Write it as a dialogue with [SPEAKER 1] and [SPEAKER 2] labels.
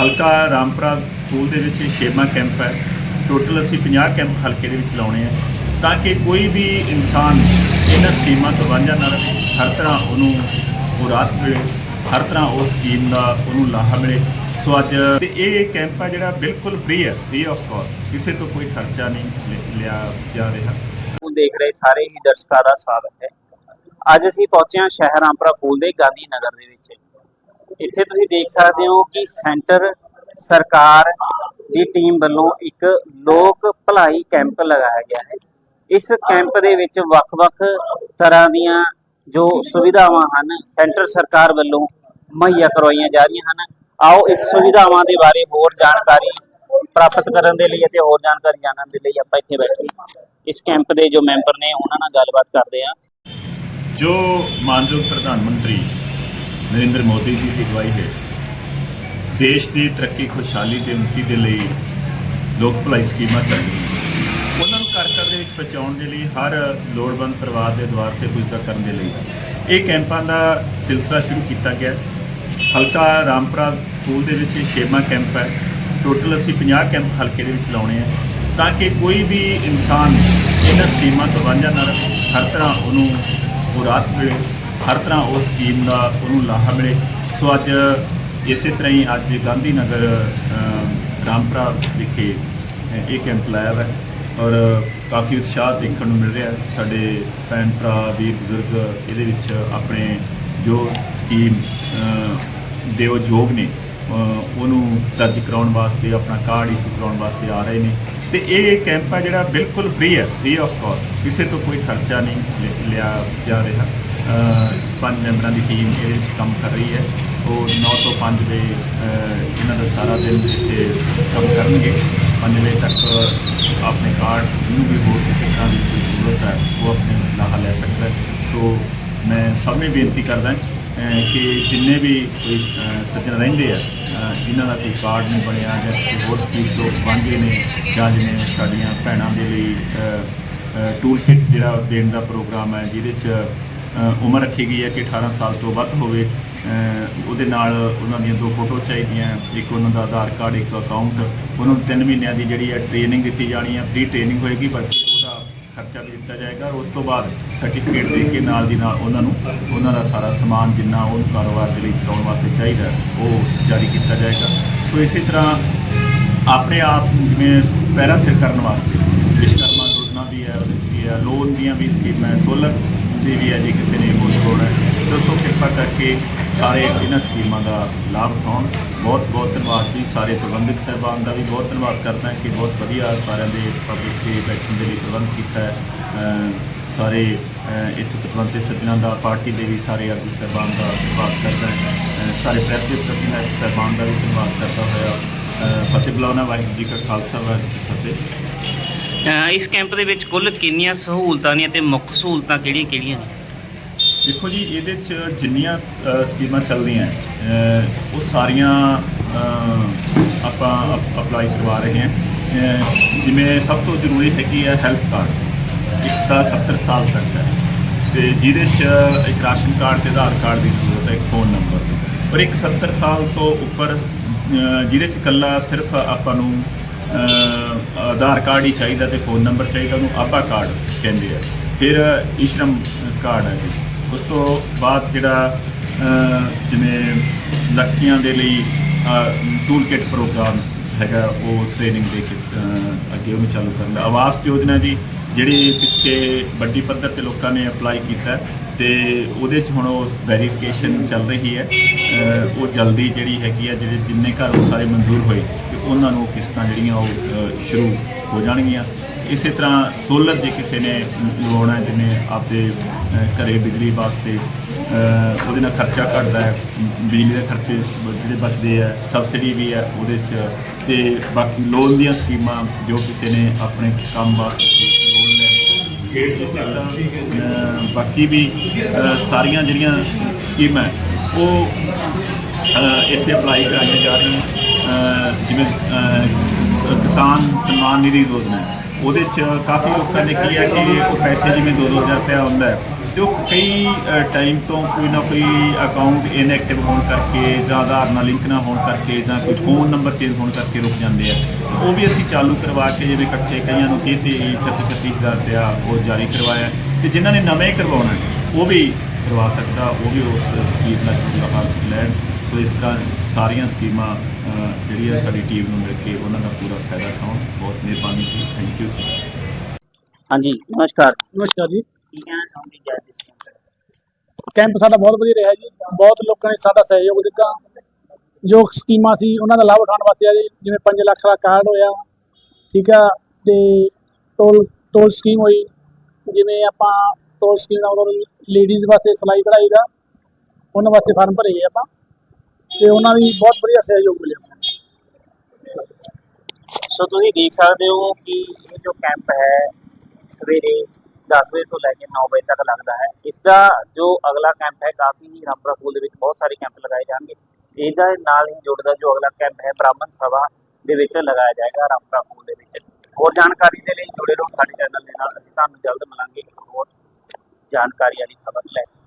[SPEAKER 1] ਹਲਕਾ ਰਾਮਪੁਰਾ ਸਕੂਲ ਦੇ ਵਿੱਚ ਛੇਵਾਂ ਕੈਂਪ ਹੈ। ਟੋਟਲ ਅਸੀਂ 50 ਕੈਂਪ ਹਲਕੇ ਦੇ ਵਿੱਚ ਲਾਉਣੇ ਆ। ਤਾਂ ਕਿ ਕੋਈ ਵੀ ਇਨਸਾਨ ਇਹਨਾਂ ਸਕੀਮਾਂ ਤੋਂ ਵਾਂਝਾ ਨਾ ਰਹੇ, ਹਰ ਤਰ੍ਹਾਂ ਉਹਨੂੰ ਉਹ ਰਾਹਤ ਮਿਲੇ, ਹਰ ਤਰ੍ਹਾਂ ਉਸ ਸਕੀਮ ਦਾ ਉਹਨੂੰ ਲਾਹਾ ਮਿਲੇ। ਸੋ ਅੱਜ ਤੇ ਇਹ ਕੈਂਪ ਹੈ ਜਿਹੜਾ ਬਿਲਕੁਲ ਫ੍ਰੀ ਹੈ ਫ੍ਰੀ ਆਫ ਕਾਸਟ ਕਿਸੇ ਤੋਂ ਕੋਈ ਖਰਚਾ ਨਹੀਂ ਲਿਆ ਜਾ ਰਿਹਾ।
[SPEAKER 2] ਨੂੰ ਦੇਖ ਰਹੇ ਸਾਰੇ ਹੀ ਦਰਸ਼ਕਾਂ ਦਾ ਸਵਾਗਤ ਹੈ। ਅੱਜ ਅਸੀਂ ਪਹੁੰਚੇ ਹਾਂ ਸ਼ਹਿਰ ਰਾਮਪੁਰਾ ਫੂਲ ਦੇ ਗਾਂਧੀ ਨਗਰ ਦੇ ਵਿੱਚ। ਇੱਥੇ ਤੁਸੀਂ ਦੇਖ ਸਕਦੇ ਹੋ ਕਿ ਸੈਂਟਰ ਸਰਕਾਰ ਦੀ ਟੀਮ ਵੱਲੋਂ ਇੱਕ ਲੋਕ ਭਲਾਈ ਕੈਂਪ ਲਗਾਇਆ ਗਿਆ ਹੈ। ਇਸ ਕੈਂਪ ਦੇ ਵਿੱਚ ਵੱਖ-ਵੱਖ ਤਰ੍ਹਾਂ ਦੀਆਂ ਜੋ ਸੁਵਿਧਾਵਾਂ ਹਨ, ਸੈਂਟਰ ਸਰਕਾਰ ਵੱਲੋਂ ਮੁਹੱਈਆ ਕਰਵਾਈਆਂ ਜਾ ਰਹੀਆਂ ਹਨ। ਆਓ ਇਸ ਸੁਵਿਧਾਵਾਂ ਦੇ ਬਾਰੇ ਹੋਰ ਜਾਣਕਾਰੀ ਪ੍ਰਾਪਤ ਕਰਨ ਦੇ ਲਈ ਅਤੇ ਹੋਰ ਜਾਣਕਾਰੀ ਜਾਣਨ ਦੇ ਲਈ ਆਪਾਂ ਇੱਥੇ ਬੈਠੇ ਇਸ ਕੈਂਪ ਦੇ ਜੋ ਮੈਂਬਰ ਨੇ, ਉਹਨਾਂ ਨਾਲ ਗੱਲਬਾਤ ਕਰਦੇ ਹਾਂ।
[SPEAKER 1] ਜੋ ਮਾਨਯੋਗ ਪ੍ਰਧਾਨ ਮੰਤਰੀ ਨਰਿੰਦਰ ਮੋਦੀ ਜੀ ਦੀ ਅਗਵਾਈ ਹੇਠ ਦੇਸ਼ ਦੀ ਤਰੱਕੀ ਖੁਸ਼ਹਾਲੀ ਤੇ ਉન્નਤੀ ਦੇ ਲਈ ਲੋਕ ਭਲਾਈ ਸਕੀਮਾਂ ਚੱਲ ਰਹੀਆਂ ਉਹਨਾਂ ਨੂੰ ਘਰ ਘਰ ਦੇ ਵਿੱਚ ਪਹੁੰਚਾਉਣ ਦੇ ਲਈ, ਹਰ ਲੋੜਵੰਦ ਪਰਿਵਾਰ ਦੇ ਦੁਆਰ ਤੇ ਪੁੱਜਦਾ ਕਰਨ ਦੇ ਲਈ। ਇਹ ਕੈਂਪਾਂ ਦਾ ਸਿਲਸਿਲਾ ਸ਼ੁਰੂ ਕੀਤਾ ਗਿਆ। ਹਲਕਾ ਰਾਮਪੁਰਾ ਸਕੂਲ ਦੇ ਵਿੱਚ ਛੇਵਾਂ ਕੈਂਪ ਹੈ। ਟੋਟਲ ਅਸੀਂ 50 ਕੈਂਪ ਹਲਕੇ ਦੇ ਵਿੱਚ ਲਾਉਣੇ ਆ, ਤਾਂ ਕਿ ਕੋਈ ਵੀ ਇਨਸਾਨ ਇਹਨਾਂ ਸਕੀਮਾਂ ਤੋਂ ਵਾਂਝਾ ਨਾ ਰਹੇ। ਹਰ ਤਰ੍ਹਾਂ ਉਹਨੂੰ ਉਹ ਰਾਹਤ ਮਿਲੇ ਹਰ ਤਰ੍ਹਾਂ ਉਸ ਸਕੀਮ ਦਾ ਉਹਨੂੰ ਲਾਹਾ ਮਿਲੇ। ਸੋ ਅੱਜ ਇਸੇ ਤਰ੍ਹਾਂ ਹੀ ਅੱਜ ਗਾਂਧੀ ਨਗਰ ਅ, ਰਾਮਪੁਰਾ ਵਿਖੇ ਇਹ ਕੈਂਪ ਲਾਇਆ ਹੈ ਔਰ ਕਾਫੀ ਉਤਸ਼ਾਹ ਦੇਖਣ ਨੂੰ ਮਿਲ ਰਿਹਾ ਸਾਡੇ ਭੈਣ ਭਰਾ ਵੀਰ ਬਜ਼ੁਰਗ ਇਹਦੇ ਵਿੱਚ ਆਪਣੇ ਜੋ ਸਕੀਮ ਦੇ ਉਹ ਯੋਗ ਨੇ ਉਹਨੂੰ ਦਰਜ ਕਰਾਉਣ ਵਾਸਤੇ ਆਪਣਾ ਕਾਰਡ ਇਸ਼ੂ ਕਰਾਉਣ ਵਾਸਤੇ ਆ ਰਹੇ ਨੇ। ਤੇ ਇਹ ਕੈਂਪ ਹੈ ਜਿਹੜਾ ਬਿਲਕੁਲ ਫ੍ਰੀ ਹੈ ਫ੍ਰੀ ਆਫ ਕਾਸਟ ਕਿਸੇ ਤੋਂ ਕੋਈ ਖਰਚਾ ਨਹੀਂ ਲਿਆ ਜਾ ਰਿਹਾ। ਪੰਜ ਮੈਂਬਰਾਂ ਦੀ ਟੀਮ ਇਹਦੇ ਵਿੱਚ ਕੰਮ ਕਰ ਰਹੀ ਹੈ। ਉਹ 9 ਤੋਂ 5 ਵਜੇ ਇਹਨਾਂ ਦਾ ਸਾਰਾ ਦਿਨ ਇੱਥੇ ਕੰਮ ਕਰਨਗੇ। 5 ਵਜੇ ਤੱਕ ਆਪਣੇ ਕਾਰਡ ਜਿਹਨੂੰ ਵੀ ਹੋਰ ਕਿਸੇ ਤਰ੍ਹਾਂ ਦੀ ਜ਼ਰੂਰਤ ਹੈ ਉਹ ਆਪਣੇ ਲਾਹਾ ਲੈ ਸਕਦਾ ਸੋ ਮੈਂ ਸਭ ਨੂੰ ਬੇਨਤੀ ਕਰਦਾ ਕਿ ਜਿੰਨੇ ਵੀ ਕੋਈ ਸੱਜਣ ਰਹਿੰਦੇ ਆ ਅ, ਜਿਨ੍ਹਾਂ ਦਾ ਕੋਈ ਕਾਰਡ ਨਹੀਂ ਬਣਿਆ ਜਾਂ ਕਿਸੇ ਹੋਰ ਸਕੀਮ ਤੋਂ ਵਾਂਝੇ ਨੇ ਜਾਂ ਜਿਵੇਂ ਸਾਡੀਆਂ ਭੈਣਾਂ ਦੇ ਲਈ ਟੂਲ ਕਿਟ ਜਿਹੜਾ ਦੇਣ ਦਾ ਪ੍ਰੋਗਰਾਮ ਹੈ ਜਿਹਦੇ 'ਚ ਉਮਰ ਰੱਖੀ ਗਈ ਹੈ ਕਿ 18 ਸਾਲ ਤੋਂ ਵੱਧ ਹੋਵੇ ਉਹਦੇ ਨਾਲ ਉਹਨਾਂ ਦੀਆਂ ਦੋ ਫੋਟੋ ਚਾਹੀਦੀਆਂ, ਇੱਕ ਉਹਨਾਂ ਦਾ ਆਧਾਰ ਕਾਰਡ, ਇੱਕ ਅਕਾਊਂਟ ਉਹਨਾਂ ਨੂੰ 3 ਮਹੀਨਿਆਂ ਦੀ ਜਿਹੜੀ ਹੈ ਟ੍ਰੇਨਿੰਗ ਦਿੱਤੀ ਜਾਣੀ ਹੈ ਫ੍ਰੀ ਟ੍ਰੇਨਿੰਗ ਹੋਏਗੀ ਬਲਕਿ ਉਹਦਾ ਖਰਚਾ ਵੀ ਦਿੱਤਾ ਜਾਏਗਾ ਔਰ ਉਸ ਤੋਂ ਬਾਅਦ ਸਰਟੀਫਿਕੇਟ ਦੇ ਕੇ ਨਾਲ ਦੀ ਨਾਲ ਉਹਨਾਂ ਨੂੰ ਉਹਨਾਂ ਦਾ ਸਾਰਾ ਸਮਾਨ ਜਿੰਨਾ ਉਹ ਕਾਰੋਬਾਰ ਦੇ ਲਈ ਚਲਾਉਣ ਵਾਸਤੇ ਚਾਹੀਦਾ ਉਹ ਜਾਰੀ ਕੀਤਾ ਜਾਏਗਾ। ਸੋ ਇਸੇ ਤਰ੍ਹਾਂ ਆਪਣੇ ਆਪ ਜਿਵੇਂ ਪੈਰਾ ਸਿਰ ਕਰਨ ਵਾਸਤੇ, ਵਿਸ਼ਕਰਮਾ ਯੋਜਨਾ ਵੀ ਹੈ, ਉਹਦੇ 'ਚ ਵੀ ਹੈ, ਲੋਨ ਦੀਆਂ ਵੀ ਸਕੀਮਾਂ ਹੈ ਸੋਲਰ ਦੀ ਵੀ ਹੈ ਜੇ ਕਿਸੇ ਨੇ ਉਹ ਲੋੜ ਹੈ। ਦੱਸੋ ਕਿਰਪਾ ਕਰਕੇ ਸਾਰੇ ਇਹਨਾਂ ਸਕੀਮਾਂ ਦਾ ਲਾਭ ਉਠਾਉਣ। ਬਹੁਤ ਬਹੁਤ ਧੰਨਵਾਦ ਜੀ। ਸਾਰੇ ਪ੍ਰਬੰਧਕ ਸਹਿਬਾਨ ਦਾ ਵੀ ਬਹੁਤ ਧੰਨਵਾਦ ਕਰਦਾ ਕਿ ਬਹੁਤ ਵਧੀਆ ਸਾਰਿਆਂ ਦੇ ਪਬਲਿਕ ਦੇ ਬੈਠਣ ਦੇ ਲਈ ਪ੍ਰਬੰਧ ਕੀਤਾ ਹੈ। ਸਾਰੇ ਇੱਥੇ ਪਤਵੰਤੇ ਸੱਜਣਾਂ ਦਾ ਪਾਰਟੀ ਦੇ ਵੀ ਸਾਰੇ ਆਗੂ ਸਹਿਬਾਨ ਦਾ ਧੰਨਵਾਦ ਕਰਦਾ ਸਾਰੇ ਪ੍ਰੈਸ ਦੇ ਪ੍ਰਤੀਨਿਧ ਸਹਿਬਾਨ ਦਾ ਵੀ ਧੰਨਵਾਦ ਕਰਦਾ ਹੋਇਆ। ਅ, ਫਤਿਹ ਬੁਲਾਉਣਾ ਵਾਹਿਗੁਰੂ ਜੀ ਕਾ ਖਾਲਸਾ ਵਾਹਿਗੁਰੂ ਜੀ ਕੀ ਫਤਿਹ।
[SPEAKER 2] ਇਸ ਕੈਂਪ ਦੇ ਵਿੱਚ ਕੁੱਲ ਕਿੰਨੀਆਂ ਸਹੂਲਤਾਂ ਨੇ ਅਤੇ ਮੁੱਖ ਸਹੂਲਤਾਂ ਕਿਹੜੀਆਂ-ਕਿਹੜੀਆਂ ਨੇ?
[SPEAKER 1] ਦੇਖੋ ਜੀ ਇਹਦੇ ਚ ਜਿੰਨੀਆਂ ਸਕੀਮਾਂ ਚੱਲਦੀਆਂ ਉਹ ਸਾਰੀਆਂ ਅ, ਆਪਾਂ ਅਪਲਾਈ ਕਰਵਾ ਰਹੇ ਹਾਂ। ਜਿਵੇਂ ਸਭ ਤੋਂ ਜ਼ਰੂਰੀ ਹੈਗੀ ਹੈ ਹੈਲਥ ਕਾਰਡ। ਇੱਕ ਤਾਂ 70 ਸਾਲ ਤੱਕ ਹੈ। ਤੇ ਜਿਹਦੇ ਚ ਇੱਕ ਰਾਸ਼ਨ ਕਾਰਡ ਤੇ ਆਧਾਰ ਕਾਰਡ ਦੀ ਜ਼ਰੂਰਤ ਹੈ ਇੱਕ ਫੋਨ ਨੰਬਰ ਔਰ ਇੱਕ 70 ਸਾਲ ਤੋਂ ਉੱਪਰ ਜਿਹਦੇ ਚ ਇਕੱਲਾ ਸਿਰਫ ਆਪਾਂ ਨੂੰ ਆਧਾਰ ਕਾਰਡ ਹੀ ਚਾਹੀਦਾ ਤੇ ਫੋਨ ਨੰਬਰ ਚਾਹੀਦਾ, ਉਹਨੂੰ ਆਭਾ ਕਾਰਡ ਕਹਿੰਦੇ ਆ। ਫਿਰ ਇਸ਼ਰਮ ਕਾਰਡ ਹੈ ਜੀ। ਉਸ ਤੋਂ ਬਾਅਦ ਜਿਹੜਾ ਜਿਵੇਂ ਲੜਕੀਆਂ ਦੇ ਲਈ ਟੂਲ ਕਿਟ ਪ੍ਰੋਗਰਾਮ ਹੈਗਾ, ਉਹ ਟ੍ਰੇਨਿੰਗ ਦੇ ਕੇ ਅੱਗੇ ਉਹਨੂੰ ਚਾਲੂ ਕਰਨ ਦਾ। ਆਵਾਸ ਯੋਜਨਾ ਜੀ, ਜਿਹੜੀ ਪਿੱਛੇ ਵੱਡੀ ਪੱਧਰ ਤੇ ਲੋਕਾਂ ਨੇ ਅਪਲਾਈ ਕੀਤਾ ਹੈ ਤੇ ਉਹਦੇ 'ਚ ਹੁਣ ਉਹ ਵੈਰੀਫਿਕੇਸ਼ਨ ਚੱਲ ਰਹੀ ਹੈ। ਉਹ ਜਲਦੀ ਜਿਹੜੀ ਹੈਗੀ ਆ, ਜਿਹੜੇ ਜਿੰਨੇ ਘਰ ਉਹ ਸਾਰੇ ਮਨਜ਼ੂਰ ਹੋਏ। ਉਹਨਾਂ ਨੂੰ ਕਿਸ਼ਤਾਂ ਜਿਹੜੀਆਂ ਉਹ ਅ, ਸ਼ੁਰੂ ਹੋ ਜਾਣਗੀਆਂ। ਇਸੇ ਤਰ੍ਹਾਂ ਸੋਲਰ ਜੇ ਕਿਸੇ ਨੇ ਲਵਾਉਣਾ ਹੈ, ਜਿਹਨੇ ਆਪਦੇ ਅ, ਘਰੇ ਬਿਜਲੀ ਵਾਸਤੇ ਅ, ਉਹਦੇ ਨਾਲ ਖਰਚਾ ਘਟਦਾ ਹੈ ਬਿਜਲੀ ਦੇ ਖਰਚੇ ਬ- ਜਿਹੜੇ ਬਚਦੇ ਆ ਸਬਸਿਡੀ ਵੀ ਹੈ ਉਹਦੇ 'ਚ ਤੇ ਬਾਕੀ ਲੋਨ ਦੀਆਂ ਸਕੀਮਾਂ ਜੋ ਕਿਸੇ ਨੇ ਆਪਣੇ ਕੰਮ ਵਾਸਤੇ ਲੋਨ ਲੈਣੇ ਇਸੇ ਤਰ੍ਹਾਂ ਅ, ਬਾਕੀ ਵੀ ਸਾਰੀਆਂ ਜਿਹੜੀਆਂ ਸਕੀਮਾਂ ਹੈ, ਉਹ ਇੱਥੇ ਅਪਲਾਈ ਕਰਾਈਆਂ ਜਾ ਰਹੀਆਂ। ਜਿਵੇਂ ਕਿਸਾਨ ਸਨਮਾਨ ਨਿਧੀ ਯੋਜਨਾ ਹੈ। ਉਹਦੇ ਚ ਕਾਫੀ ਲੋਕਾਂ ਨੇ ਕੀ ਹੈ ਕਿ ਉਹ ਪੈਸੇ ਜਿਵੇਂ 2-2000 ਰੁਪਇਆ ਹੁੰਦਾ ਹੈ, ਤੇ ਉਹ ਕਈ ਟਾਈਮ ਤੋਂ ਕੋਈ ਨਾ ਕੋਈ ਅਕਾਊਂਟ ਇਨਐਕਟਿਵ ਹੋਣ ਕਰਕੇ ਜਾਂ ਆਧਾਰ ਨਾਲ ਲਿੰਕ ਨਾ ਹੋਣ ਕਰਕੇ ਜਾਂ ਕੋਈ ਫੋਨ ਨੰਬਰ ਚੇਂਜ ਹੋਣ ਕਰਕੇ ਰੁਕ ਜਾਂਦੇ ਆ। ਉਹ ਵੀ ਅਸੀਂ ਚਾਲੂ ਕਰਵਾ ਕੇ ਜਿਵੇਂ ਇਕੱਠੇ ਕਈਆਂ ਨੂੰ 30 30 36 36 ਹਜ਼ਾਰ ਰੁਪਇਆ ਉਹ ਜਾਰੀ ਕਰਵਾਇਆ ਤੇ ਜਿਨ੍ਹਾਂ ਨੇ ਨਵੇਂ ਕਰਵਾਉਣਾ ਉਹ ਵੀ ਕਰਵਾ ਸਕਦਾ, ਉਹ ਵੀ ਉਸ ਸਕੀਮ ਦਾ ਲਾਹਾ ਲੈਣ। ਸੋ ਇਸ ਤਰ੍ਹਾਂ ਸਾਰੀਆਂ ਸਕੀਮਾਂ ਅ, ਜਿਹੜੀਆਂ ਸਾਡੀ ਟੀਮ ਨੂੰ ਮਿਲ ਕੇ ਉਹਨਾਂ ਦਾ ਪੂਰਾ ਫਾਇਦਾ ਉਠਾਉਣ ਬਹੁਤ ਮਿਹਰਬਾਨੀ ਜੀ ਥੈਂਕ ਯੂ ਜੀ।
[SPEAKER 2] ਹਾਂਜੀ ਨਮਸਕਾਰ।
[SPEAKER 3] ਨਮਸਕਾਰ ਜੀ।
[SPEAKER 2] ਕੀ ਕਹਿਣਾ ਚਾਹੁੰਦੇ ਜੀ ਅੱਜ ਇਸ ਕੈਂਪ
[SPEAKER 3] ਸਾਡਾ ਬਹੁਤ ਵਧੀਆ ਰਿਹਾ ਜੀ। ਬਹੁਤ ਲੋਕਾਂ ਨੇ ਸਾਡਾ ਸਹਿਯੋਗ ਦਿੱਤਾ। ਜੋ ਸਕੀਮਾਂ ਸੀ ਉਹਨਾਂ ਦਾ ਲਾਭ ਉਠਾਉਣ ਵਾਸਤੇ ਆ ਜੀ। ਜਿਵੇਂ 5 ਲੱਖ ਦਾ ਕਾਰਡ ਹੋਇਆ ਠੀਕ ਆ ਤੇ ਟੋਲ ਟੋਲ ਸਕੀਮ ਹੋਈ। ਜਿਵੇਂ ਆਪਾਂ ਟੋਲ ਸਕੀਮ ਦਾ ਲੇਡੀਜ਼ ਵਾਸਤੇ ਸਿਲਾਈ ਕਢਾਈ ਦਾ ਉਹਨਾਂ ਵਾਸਤੇ ਫਾਰਮ ਭਰੇ ਗਏ ਆਪਾਂ। ਤੇ ਉਹਨਾਂ ਦੀ ਬਹੁਤ ਵਧੀਆ ਸਹਿਯੋਗ ਮਿਲਿਆ।
[SPEAKER 2] ਸੋ ਤੁਸੀਂ ਦੇਖ ਸਕਦੇ ਹੋ ਕਿ ਇਹ ਜੋ ਕੈਂਪ ਹੈ, ਸਵੇਰੇ 10 ਵਜੇ ਤੋਂ ਲੈ ਕੇ 9 ਵਜੇ ਤੱਕ ਲੱਗਦਾ ਹੈ। ਇਸ ਦਾ ਜੋ ਅਗਲਾ ਕੈਂਪ ਹੈ, ਕਾਫੀ ਹੀ ਰਾਮਪੁਰਾ ਸਕੂਲ ਦੇ ਵਿੱਚ ਬਹੁਤ ਸਾਰੇ ਕੈਂਪ ਲਗਾਏ ਜਾਣਗੇ। ਇਹਦਾ ਨਾਲ ਹੀ ਜੁੜਦਾ ਜੋ ਅਗਲਾ ਕੈਂਪ ਹੈ, ਬ੍ਰਾਹਮਣ ਸਭਾ ਦੇ ਵਿੱਚ ਲਗਾਇਆ ਜਾਏਗਾ ਰਾਮਪੁਰਾ ਸਕੂਲ ਦੇ ਵਿੱਚ। ਹੋਰ ਜਾਣਕਾਰੀ ਦੇ ਲਈ ਜੁੜੇ ਰਹੋ ਸਾਡੇ ਚੈਨਲ ਦੇ ਨਾਲ। ਅਸੀਂ ਤੁਹਾਨੂੰ ਜਲਦ ਮਿਲਾਂਗੇ ਇੱਕ ਹੋਰ ਜਾਣਕਾਰੀ ਵਾਲੀ ਖਬਰ ਲੈ ਕੇ।